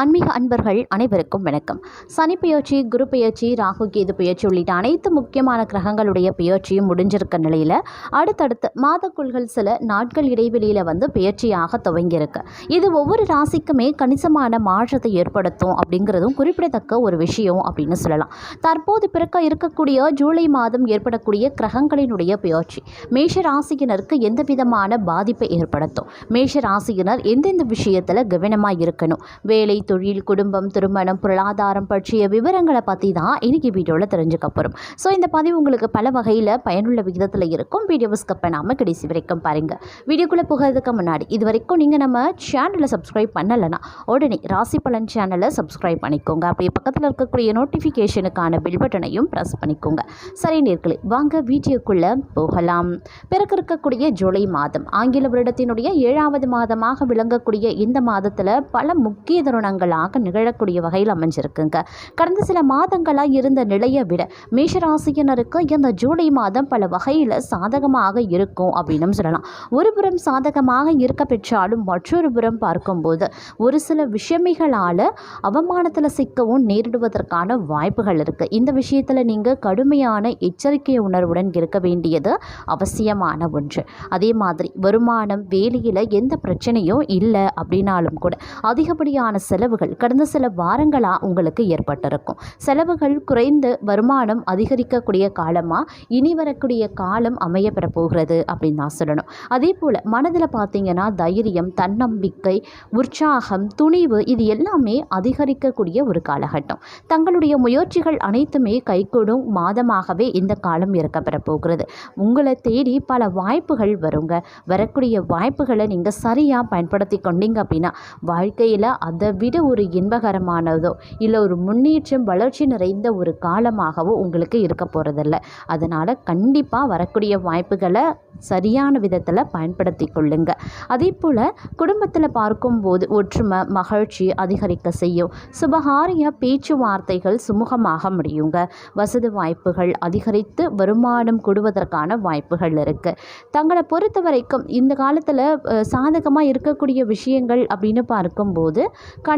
ஆன்மீக அன்பர்கள் அனைவருக்கும் வணக்கம். சனி பெயர்ச்சி குரு பெயர்ச்சி ராகு கேது பெயர்ச்சி உள்ளிட்ட அனைத்து முக்கியமான கிரகங்களுடைய பெயர்ச்சியும் முடிஞ்சிருக்க நிலையில் அடுத்தடுத்து மாதக்குள்கள் சில நாட்கள் இடைவெளியில் வந்து பெயர்ச்சியாக துவங்கியிருக்கு. இது ஒவ்வொரு ராசிக்குமே கணிசமான மாற்றத்தை ஏற்படுத்தும் அப்படிங்கிறதும் குறிப்பிடத்தக்க ஒரு விஷயம் அப்படின்னு சொல்லலாம். தற்போது பிறக்க இருக்கக்கூடிய ஜூலை மாதம் ஏற்படக்கூடிய கிரகங்களினுடைய பெயர்ச்சி மேஷ ராசியினருக்கு எந்த விதமான பாதிப்பை ஏற்படுத்தும்? மேஷ ராசியினர் எந்தெந்த விஷயத்தில் கவனமாக இருக்கணும்? வேலை தொழில் குடும்பம் திருமணம் பொருளாதாரம் பற்றிய விவரங்களை பற்றி தான் இன்றைக்கி வீடியோவில் தெரிஞ்சுக்க போகிறோம் ஸோ இந்த பதிவு உங்களுக்கு பல வகையில் பயனுள்ள விகிதத்தில் இருக்கும். வீடியோவை ஸ்கப் பண்ணாமல் கடைசி வரைக்கும் பாருங்கள் வீடியோக்குள்ளே போகிறதுக்கு முன்னாடி இது வரைக்கும் நீங்கள் நம்ம சேனலை சப்ஸ்கிரைப் பண்ணலைன்னா உடனே ராசி பலன் சேனலை சப்ஸ்கிரைப் பண்ணிக்கோங்க. அப்படியே பக்கத்தில் இருக்கக்கூடிய நோட்டிஃபிகேஷனுக்கான பில் பட்டனையும் ப்ரெஸ் பண்ணிக்கோங்க. சரி நேர்களே வாங்க வீடியோக்குள்ளே போகலாம். பிறகு இருக்கக்கூடிய ஜூலை மாதம் ஆங்கில வருடத்தினுடைய ஏழாவது மாதமாக விளங்கக்கூடிய இந்த மாதத்தில் பல முக்கிய தருணங்களாக நிகழக்கூடிய வகையில் அமைஞ்சிருக்குங்க. கடந்த சில மாதங்களாக இருந்த நிலையை விட மேஷராசியினருக்கு இந்த ஜூலை மாதம் பல வகையில் சாதகமாக இருக்கும் அப்படின்னு சொல்லலாம். ஒரு புறம் சாதகமாக இருக்க பெற்றாலும் மற்றொரு புறம் பார்க்கும்போது ஒரு சில விஷமிகளால் அவமானத்தில் சிக்கவும் நேரிடுவதற்கான வாய்ப்புகள் இருக்குது இந்த விஷயத்தில் நீங்கள் கடுமையான எச்சரிக்கை உணர்வுடன் இருக்க வேண்டியது அவசியமான ஒன்று. அதே மாதிரி வருமானம் வேலையில் எந்த பிரச்சனையும் இல்லை அப்படின்னாலும் கூட அதிகப்படியான செலவுகள் கடந்த சில வாரங்களாக உங்களுக்கு ஏற்பட்டிருக்கும். செலவுகள் குறைந்து வருமானம் அதிகரிக்கக்கூடிய காலமாக இனி வரக்கூடிய காலம் அமைய பெற போகிறது அப்படின்னு தான் சொல்லணும். அதே போல் மனதில் பார்த்தீங்கன்னா தைரியம் தன்னம்பிக்கை உற்சாகம் துணிவு இது எல்லாமே அதிகரிக்கக்கூடிய ஒரு காலகட்டம். தங்களுடைய முயற்சிகள் அனைத்துமே கைகூடும் மாதமாகவே இந்த காலம் இருக்க பெற போகிறது. உங்களை தேடி பல வாய்ப்புகள் வருங்க. வரக்கூடிய வாய்ப்புகளை நீங்கள் சரியாக பயன்படுத்தி கொண்டீங்க அப்படின்னா வாழ்க்கையில் அதை விட ஒரு இன்பகரமானதோ இல்லை ஒரு முன்னேற்றம் வளர்ச்சி நிறைந்த ஒரு காலமாகவோ உங்களுக்கு இருக்க போகிறதில்ல அதனால் கண்டிப்பாக வரக்கூடிய வாய்ப்புகளை சரியான விதத்தில் பயன்படுத்தி கொள்ளுங்க. அதே போல் குடும்பத்தில் பார்க்கும்போது ஒற்றுமை மகிழ்ச்சி அதிகரிக்க செய்யும். சுபகாரிய பேச்சுவார்த்தைகள் சுமூகமாக முடியுங்க. வசதி வாய்ப்புகள் அதிகரித்து வருமானம் கூடுவதற்கான வாய்ப்புகள் இருக்குது தங்களை பொறுத்த வரைக்கும் இந்த காலத்தில் சாதகமாக இருக்கக்கூடிய விஷயங்கள் அப்படின்னு பார்க்கும்போது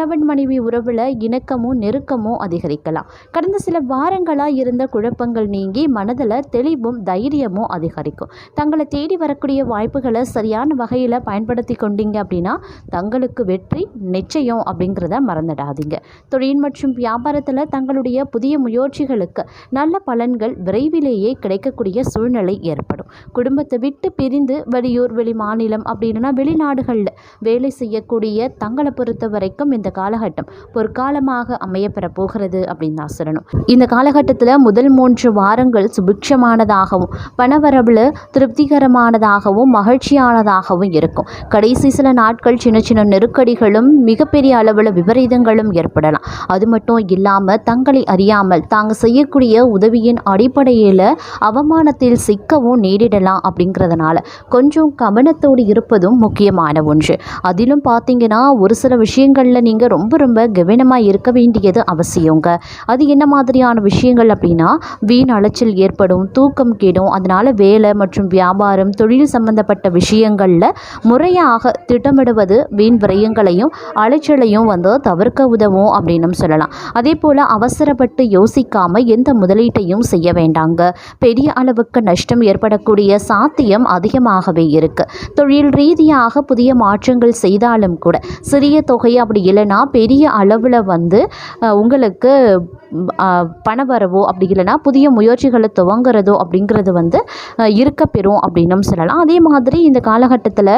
கணவன் மனைவி உறவில் இணக்கமும் நெருக்கமும் அதிகரிக்கலாம். கடந்த சில வாரங்களாக இருந்த குழப்பங்கள் நீங்கி மனதில் தெளிவும் தைரியமும் அதிகரிக்கும். தங்களை தேடி வரக்கூடிய வாய்ப்புகளை சரியான வகையில் பயன்படுத்தி கொண்டீங்க அப்படின்னா தங்களுக்கு வெற்றி நிச்சயம் அப்படிங்கிறத மறந்துடாதீங்க. தொழில் மற்றும் வியாபாரத்தில் தங்களுடைய புதிய முயற்சிகளுக்கு நல்ல பலன்கள் விரைவிலேயே கிடைக்கக்கூடிய சூழ்நிலை ஏற்படும். குடும்பத்தை விட்டு பிரிந்து வெளியூர் வெளி மாநிலம் அப்படின்னா வெளிநாடுகளில் வேலை செய்யக்கூடிய தங்களை பொறுத்த வரைக்கும் இந்த காலகட்டம் பொற்காலமாக அமையப்பெற போகிறது அப்படின்னு தான் சொல்லணும். இந்த காலகட்டத்தில் முதல் மூன்று வாரங்கள் சுபிக்ஷமானதாகவும் பணவரவில் திருப்திகரமானதாகவும் மகிழ்ச்சியானதாகவும் இருக்கும். கடைசி சில நாட்கள் சின்ன சின்ன நெருக்கடிகளும் மிகப்பெரிய அளவில் விபரீதங்களும் ஏற்படலாம். அது மட்டும் இல்லாமல் தங்களை அறியாமல் தாங்க செய்யக்கூடிய உதவியின் அடிப்படையில் அவமானத்தில் சிக்கவும் நேரிடலாம் அப்படிங்கிறதுனால கொஞ்சம் கவனத்தோடு இருப்பதும் முக்கியமான ஒன்று. அதிலும் பார்த்தீங்கன்னா ஒரு சில விஷயங்களில் நீங்கள் ரொம்ப ரொம்ப கவனமாக இருக்க வேண்டியது அவசியங்க. அது என்ன மாதிரியான விஷயங்கள் அப்படின்னா வீண் அலைச்சல் ஏற்படும் தூக்கம் கெடும் அதனால் வேலை மற்றும் வியாபாரம் தொழில் சம்பந்தப்பட்ட விஷயங்களில் முறையாக திட்டமிடுவது வீண் விரயங்களையும் அலைச்சலையும் வந்து தவிர்க்க உதவும் அப்படின்னு சொல்லலாம். அதே போல் அவசரப்பட்டு யோசிக்காமல் எந்த முதலீட்டையும் செய்ய வேண்டாங்க. பெரிய அளவுக்கு நஷ்டம் ஏற்படக்கூடிய சாத்தியம் அதிகமாகவே இருக்கு. தொழில் ரீதியாக புதிய மாற்றங்கள் செய்தாலும் கூட சிறிய தொகை அப்படி இல்லை இல்லைனா பெரிய அளவில் வந்து உங்களுக்கு பணவரவோ அப்படி இல்லைன்னா புதிய முயற்சிகளை துவங்குறதோ அப்படிங்கிறது வந்து இருக்கப்பெறும் இருக்க பெறும் அப்படின்னும் சொல்லலாம். அதே மாதிரி இந்த காலகட்டத்தில்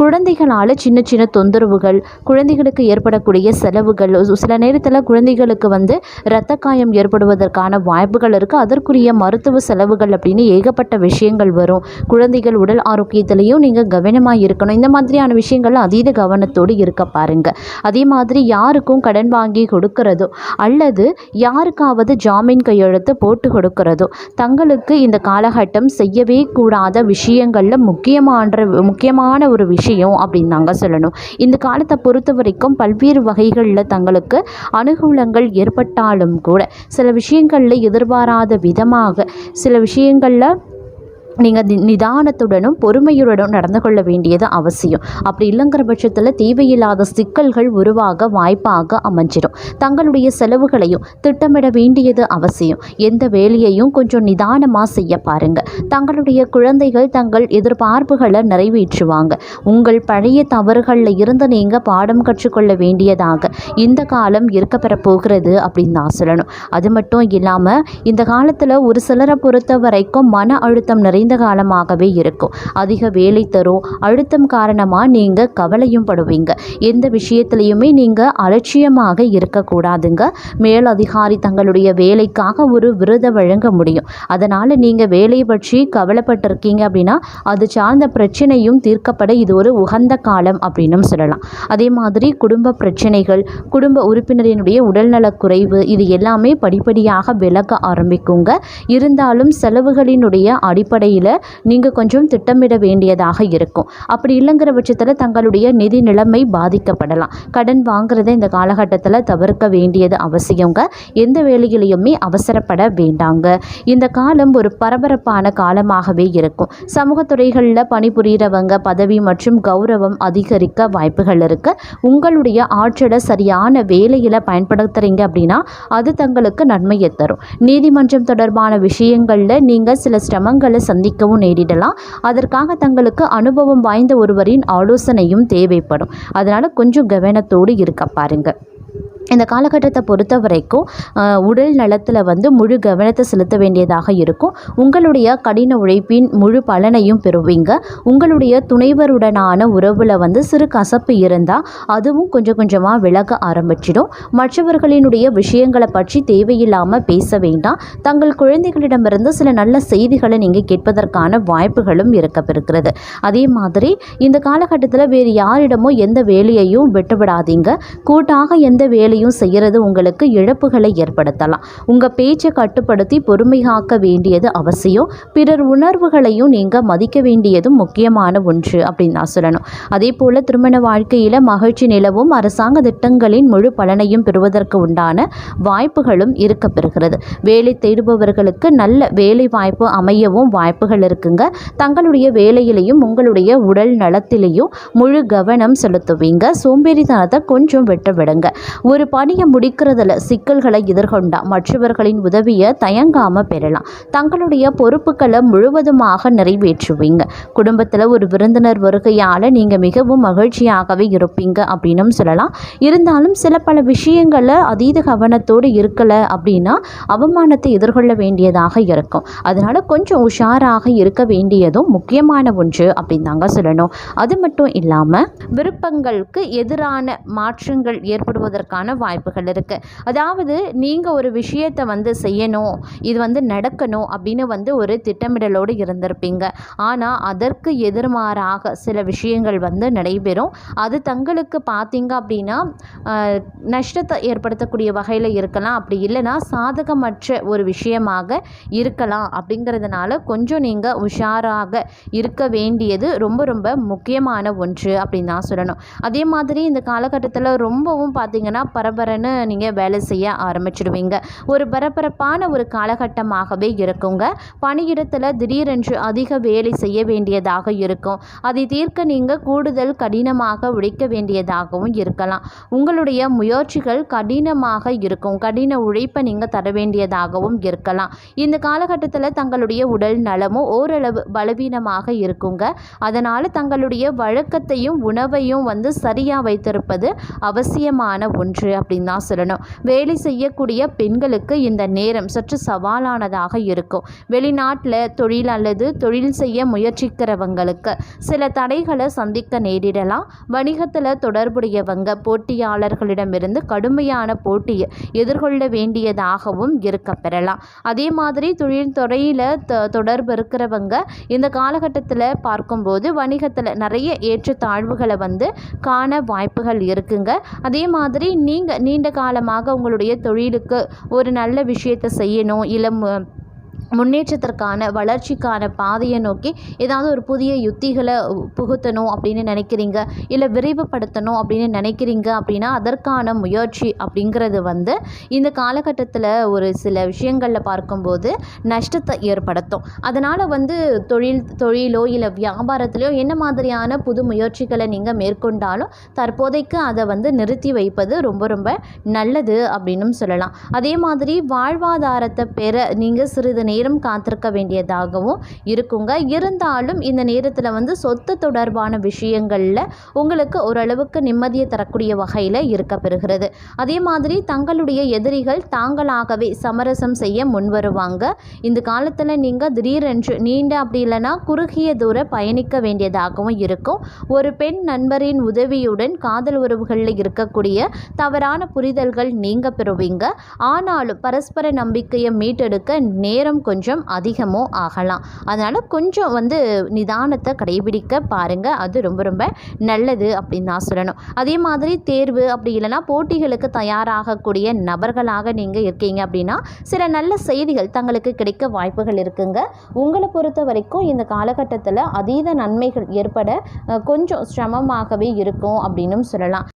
குழந்தைகளால் சின்ன சின்ன தொந்தரவுகள் குழந்தைகளுக்கு ஏற்படக்கூடிய செலவுகள் சில நேரத்தில் குழந்தைகளுக்கு வந்து இரத்த காயம் ஏற்படுவதற்கான வாய்ப்புகள் இருக்குது அதற்குரிய மருத்துவ செலவுகள் அப்படின்னு ஏகப்பட்ட விஷயங்கள் வரும். குழந்தைகள் உடல் ஆரோக்கியத்திலையும் நீங்கள் கவனமாக இருக்கணும். இந்த மாதிரியான விஷயங்கள் அதீத கவனத்தோடு இருக்க பாருங்கள் அதே மாதிரி யாருக்கும் கடன் வாங்கி கொடுக்கறதோ அல்லது யார் யாருக்காவது ஜாமீன் கையெழுத்து போட்டு கொடுக்கறதோ தங்களுக்கு இந்த காலகட்டம் செய்யவே கூடாத விஷயங்களில் முக்கியமான முக்கியமான ஒரு விஷயம் அப்படின்னு தாங்க சொல்லணும். இந்த காலத்தை பொறுத்த வரைக்கும் பல்வேறு வகைகளில் தங்களுக்கு அனுகூலங்கள் ஏற்பட்டாலும் கூட சில விஷயங்களில் எதிர்பாராத விதமாக சில விஷயங்களில் நீங்கள் நிதானத்துடனும் பொறுமையுடனும் நடந்து கொள்ள வேண்டியது அவசியம். அப்படி இல்லைங்கிற பட்சத்தில் தேவையில்லாத சிக்கல்கள் உருவாக வாய்ப்பாக அமைஞ்சிடும். தங்களுடைய செலவுகளையும் திட்டமிட வேண்டியது அவசியம். எந்த வேலையையும் கொஞ்சம் நிதானமாக செய்ய பாருங்கள் தங்களுடைய குழந்தைகள் தங்கள் எதிர்பார்ப்புகளை நிறைவேற்றுவாங்க. உங்கள் பழைய தவறுகளில் இருந்து நீங்கள் பாடம் கற்றுக்கொள்ள வேண்டியதாக இந்த காலம் இருக்கப்பெற போகிறது அப்படின்னு நான் சொல்லணும். அது மட்டும் இல்லாமல் இந்த காலத்தில் ஒரு சிலரை பொறுத்த வரைக்கும் மன அழுத்தம் குறைந்த காலமாகவே இருக்கும். அதிக வேலை தரும். அழுத்தம் காரணமாக நீங்கள் கவலையும் படுவீங்க. எந்த விஷயத்துலையுமே நீங்கள் அலட்சியமாக இருக்கக்கூடாதுங்க. மேலதிகாரி தங்களுடைய வேலைக்காக ஒரு விருதை வழங்க முடியும். அதனால் நீங்கள் வேலையை பற்றி கவலைப்பட்டிருக்கீங்க அப்படின்னா அது சார்ந்த பிரச்சனையும் தீர்க்கப்பட இது ஒரு உகந்த காலம் அப்படின்னும் சொல்லலாம். அதே மாதிரி குடும்ப பிரச்சனைகள் குடும்ப உறுப்பினரினுடைய உடல்நலக் குறைவு இது எல்லாமே படிப்படியாக விலக ஆரம்பிக்குங்க. இருந்தாலும் செலவுகளினுடைய அடிப்படை வகையில் நீங்கள் கொஞ்சம் திட்டமிட வேண்டியதாக இருக்கும். அப்படி இல்லைங்கிற பட்சத்தில் தங்களுடைய நிதி நிலைமை பாதிக்கப்படலாம். கடன் வாங்குறதை இந்த காலகட்டத்தில் தவிர்க்க வேண்டியது அவசியங்க. எந்த வேலையிலையுமே அவசரப்பட வேண்டாங்க. இந்த காலம் ஒரு பரபரப்பான காலமாகவே இருக்கும். சமூக துறைகளில் பணிபுரிகிறவங்க பதவி மற்றும் கௌரவம் அதிகரிக்க வாய்ப்புகள் இருக்குது உங்களுடைய ஆற்றலை சரியான வேலையில் பயன்படுத்துகிறீங்க அப்படின்னா அது தங்களுக்கு நன்மையை தரும். நீதிமன்றம் தொடர்பான விஷயங்களில் நீங்கள் சில சிரமங்களை சந்திக்கவும் நேரிடலாம். அதற்காக தங்களுக்கு அனுபவம் வாய்ந்த ஒருவரின் ஆலோசனையும் தேவைப்படும். அதனால் கொஞ்சம் கவனத்தோடு இருக்க பாருங்கள் இந்த காலகட்டத்தை பொறுத்த வரைக்கும் உடல் நலத்தில் வந்து முழு கவனத்தை செலுத்த வேண்டியதாக இருக்கும். உங்களுடைய கடின உழைப்பின் முழு பலனையும் பெறுவீங்க. உங்களுடைய துணைவருடனான உறவில் வந்து சிறு கசப்பு இருந்தால் அதுவும் கொஞ்சம் கொஞ்சமாக விலக ஆரம்பிச்சிடும். மற்றவர்களினுடைய விஷயங்களை பற்றி தேவையில்லாமல் பேச வேண்டாம். தங்கள் குழந்தைகளிடமிருந்து சில நல்ல செய்திகளை நீங்கள் கேட்பதற்கான வாய்ப்புகளும் இருக்கப்பெறுகிறது. அதே மாதிரி இந்த காலகட்டத்தில் வேறு யாரிடமோ எந்த வேலையையும் விட்டுவிடாதீங்க. கூட்டாக எந்த வேலையும் செய்கிறது உங்களுக்கு இழப்புகளை ஏற்படுத்தலாம். உங்கள் பேச்சை கட்டுப்படுத்தி பொறுமை காக்க வேண்டியது அவசியம். பிறர் உணர்வுகளையும் நீங்கள் மதிக்க வேண்டியதும் முக்கியமான ஒன்று அப்படின்னு நான் சொல்லணும். அதே போல் திருமண வாழ்க்கையில் மகிழ்ச்சி நிலவும் அரசாங்க திட்டங்களின் முழு பலனையும் பெறுவதற்கு உண்டான வாய்ப்புகளும் இருக்கப்பெறுகிறது வேலை தேடுபவர்களுக்கு நல்ல வேலை வாய்ப்பு அமையவும் வாய்ப்புகள் இருக்குங்க. தங்களுடைய வேலையிலையும் உங்களுடைய உடல் நலத்திலையும் முழு கவனம் செலுத்துவீங்க. சோம்பேறித்தனத்தை கொஞ்சம் விட்டு விடுங்க. ஒரு பணியை முடிக்கிறதுல சிக்கல்களை எதிர்கொண்டா மற்றவர்களின் உதவியை தயங்காம பெறலாம். தங்களுடைய பொறுப்புகளை முழுவதுமாக நிறைவேற்றுவீங்க. குடும்பத்தில் ஒரு விருந்தினர் வருகையால் நீங்கள் மிகவும் மகிழ்ச்சியாகவே இருப்பீங்க அப்படின்னும் சொல்லலாம். இருந்தாலும் சில பல விஷயங்கள அதீத கவனத்தோடு இருக்கலை அப்படின்னா அவமானத்தை எதிர்கொள்ள வேண்டியதாக இருக்கும். அதனால் கொஞ்சம் உஷாராக இருக்க வேண்டியதும் முக்கியமான ஒன்று அப்படின்னு தாங்க சொல்லணும். அது மட்டும் இல்லாமல் விருப்பங்களுக்கு எதிரான மாற்றங்கள் ஏற்படுவதற்கான வாய்ப்புகள் இருக்குது அதாவது நீங்கள் ஒரு விஷயத்தை வந்து செய்யணும் இது வந்து நடக்கணும் அப்படின்னு வந்து ஒரு திட்டமிடலோடு இருந்திருப்பீங்க. ஆனால் அதற்கு எதிர்மாறாக சில விஷயங்கள் வந்து நடைபெறும். அது தங்களுக்கு பார்த்தீங்க அப்படின்னா நஷ்டத்தை ஏற்படுத்தக்கூடிய வகையில் இருக்கலாம். அப்படி இல்லைன்னா சாதகமற்ற ஒரு விஷயமாக இருக்கலாம் அப்படிங்கிறதுனால கொஞ்சம் நீங்கள் உஷாராக இருக்க வேண்டியது ரொம்ப ரொம்ப முக்கியமான ஒன்று அப்படின்னு தான் சொல்லணும். அதே மாதிரி இந்த காலகட்டத்தில் ரொம்பவும் பார்த்தீங்கன்னா பரபரன்னு நீங்கள் வேலை செய்ய ஆரம்பிச்சிடுவீங்க. ஒரு பரபரப்பான ஒரு காலகட்டமாகவே இருக்குங்க. பணியிடத்தில் திடீரென்று அதிக வேலை செய்ய வேண்டியதாக இருக்கும். அதை தீர்க்க நீங்கள் கூடுதல் கடினமாக உழைக்க வேண்டியதாகவும் இருக்கலாம். உங்களுடைய முயற்சிகள் கடினமாக இருக்கும். கடின உழைப்பை நீங்கள் தர வேண்டியதாகவும் இருக்கலாம். இந்த காலகட்டத்தில் தங்களுடைய உடல் நலமும் ஓரளவு பலவீனமாக இருக்குங்க. அதனால் தங்களுடைய வழக்கத்தையும் உணவையும் வந்து சரியாக வைத்திருப்பது அவசியமான ஒன்று. அப்படின்னு தான் சொல்லணும். வேலை செய்யக்கூடிய பெண்களுக்கு இந்த நேரம் சற்று சவாலானதாக இருக்கும். வெளிநாட்டில் தொழில் அல்லது தொழில் செய்ய முயற்சிக்கிறவங்களுக்கு சில தடைகளை சந்திக்க நேரிடலாம். வணிகத்தில் தொடர்புடையவங்க போட்டியாளர்களிடமிருந்து கடுமையான போட்டியை எதிர்கொள்ள வேண்டியதாகவும் இருக்க பெறலாம். அதே மாதிரி தொழில் துறையில் தொடர்பு இருக்கிறவங்க இந்த காலகட்டத்தில் பார்க்கும்போது வணிகத்தில் நிறைய ஏற்றத்தாழ்வுகளை வந்து காண வாய்ப்புகள் இருக்குங்க. அதே மாதிரி நீங்கள் நீண்ட காலமாக உங்களுடைய தொழிலுக்கு ஒரு நல்ல விஷயத்தை செய்யணும் இல்லை முன்னேற்றத்திற்கான வளர்ச்சிக்கான பாதையை நோக்கி ஏதாவது ஒரு புதிய யுத்திகளை புகுத்தணும் அப்படின்னு நினைக்கிறீங்க இல்லை விரைவுபடுத்தணும் அப்படின்னு நினைக்கிறீங்க அப்படின்னா அதற்கான முயற்சி அப்படிங்கிறது வந்து இந்த காலகட்டத்தில் ஒரு சில விஷயங்களில் பார்க்கும்போது நஷ்டத்தை ஏற்படுத்தும். அதனால் வந்து தொழில் தொழிலோ இல்லை வியாபாரத்திலையோ என்ன மாதிரியான புது முயற்சிகளை நீங்கள் மேற்கொண்டாலும் தற்போதைக்கு அதை வந்து நிறுத்தி வைப்பது ரொம்ப ரொம்ப நல்லது அப்படின்னும் சொல்லலாம். அதே மாதிரி வாழ்வாதாரத்தை பெற நீங்கள் சிறிது நேரம் காத்திருக்க வேண்டியதாகவும் இருக்குங்க. இருந்தாலும் இந்த நேரத்தில் வந்து சொத்து தொடர்பான விஷயங்களில் உங்களுக்கு ஓரளவுக்கு நிம்மதியை தரக்கூடிய வகையில் இருக்க பெறுகிறது. அதே மாதிரி தங்களுடைய எதிரிகள் தாங்களாகவே சமரசம் செய்ய முன்வருவாங்க இந்த காலத்தில் நீங்கள் திடீரென்று நீண்ட அப்படி இல்லைன்னா குறுகிய தூர பயணிக்க வேண்டியதாகவும் இருக்கும். ஒரு பெண் நண்பரின் உதவியுடன் காதல் உறவுகளில் இருக்கக்கூடிய தவறான புரிதல்கள் நீங்க பெறுவீங்க. ஆனாலும் பரஸ்பர நம்பிக்கையை மீட்டெடுக்க நேரம் கொஞ்சம் அதிகமோ ஆகலாம். அதனால் கொஞ்சம் வந்து நிதானத்தை கடைபிடிக்க பாருங்கள் அது ரொம்ப ரொம்ப நல்லது அப்படின்னு தான் சொல்லணும். அதே மாதிரி தேர்வு அப்படி இல்லைனா போட்டிகளுக்கு தயாராகக்கூடிய நபர்களாக நீங்கள் இருக்கீங்க அப்படின்னா சில நல்ல செய்திகள் தங்களுக்கு கிடைக்க வாய்ப்புகள் இருக்குங்க. உங்களை பொறுத்த வரைக்கும் இந்த காலகட்டத்தில் அதீத நன்மைகள் ஏற்பட கொஞ்சம் சிரமமாகவே இருக்கும் அப்படின்னும் சொல்லலாம்.